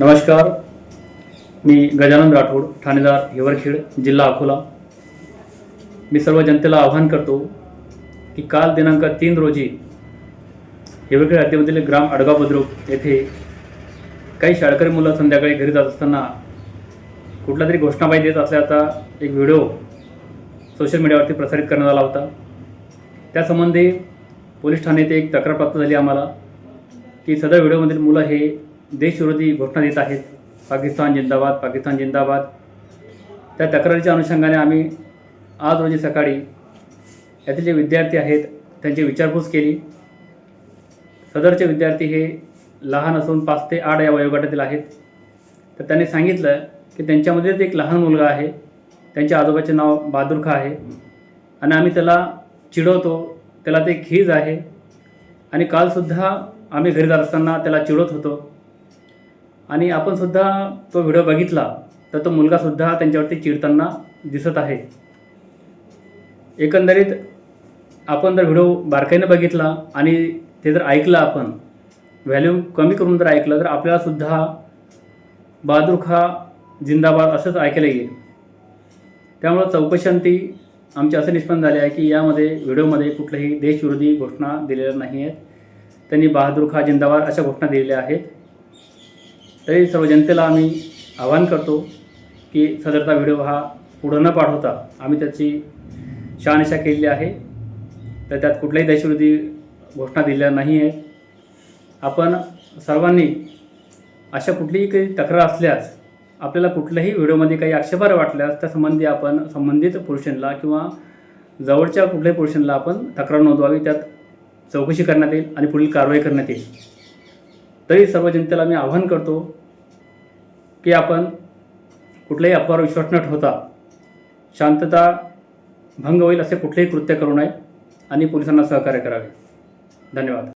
नमस्कार. मी गजानन राठोड ठाणेदार हिवरखेड जिल्हा अकोला. मी सर्व जनतेला आवाहन करतो की काल दिनांक तीन रोजी हिवरखेड हद्दीमधील ग्राम अडगाव बद्रुक येथे काही शाळकरी मुलं संध्याकाळी घरी जात असताना कुठला तरी घोषणाबाई देत असल्याचा एक व्हिडिओ सोशल मीडियावरती प्रसारित करण्यात आला होता. त्यासंबंधी पोलीस ठाण्यात एक तक्रार प्राप्त झाली आम्हाला की सदर व्हिडिओमधील मुलं हे देशविरोधी घोषणा देत आहेत. पाकिस्तान जिंदाबाद पाकिस्तान जिंदाबाद. त्या तक्रारीच्या अनुषंगाने आम्ही आज रोजी सकाळी यातील जे विद्यार्थी आहेत त्यांची विचारपूस केली. सदरचे विद्यार्थी हे लहान असून पाच ते आठ या वयोगटातील आहेत. तर त्यांनी सांगितलं की त्यांच्यामध्येच एक लहान मुलगा आहे. त्यांच्या आजोबाचे नाव बहादूर खा आहे. आणि आम्ही त्याला चिडवतो. त्याला ते खीज आहे. आणि कालसुद्धा आम्ही घरी जात असताना त्याला चिडवत होतो. आणि आपण सुद्धा तो व्हिडिओ बघितला तर तो मुलगासुद्धा त्यांच्यावरती चिडताना दिसत आहे. एकंदरीत आपण जर व्हिडिओ बारकाईनं बघितला आणि ते जर ऐकलं आपण व्हॅल्यू कमी करून जर ऐकलं तर आपल्यालासुद्धा बहादूर खा जिंदाबाद असंच ऐकायला येईल. त्यामुळं चौकशांती आमचे असे निष्पन्न झाले आहे की यामध्ये व्हिडिओमध्ये कुठल्याही देशविरोधी घोषणा दिलेल्या नाही आहेत त्यांनी बहादूर खा जिंदाबाद अशा घोषणा दिलेल्या आहेत. तरी सर्व जनतेला आम्ही आवाहन करतो की सदरचा व्हिडिओ हा पुढं न पाठवता आम्ही त्याची शहानिशा केलेली आहे. तर त्यात कुठल्याही देशविरोधी घोषणा दिलेल्या नाही आहेत. आपण सर्वांनी अशा कुठलीही काही तक्रार असल्यास आपल्याला कुठल्याही व्हिडिओमध्ये काही आक्षेपार्ह वाटल्यास त्यासंबंधी आपण संबंधित पुरुषांना किंवा जवळच्या कुठल्याही पुरुषांना आपण तक्रार नोंदवावी. त्यात चौकशी करण्यात येईल आणि पुढील कारवाई करण्यात येईल. तरी सर्व जनतेला मी आवाहन करतो की आपण कुठल्याही अफवावर विश्वास न ठेवता शांतता भंग होईल असे कुठलेही कृत्य करू नये आणि पोलिसांना सहकार्य करावे. धन्यवाद.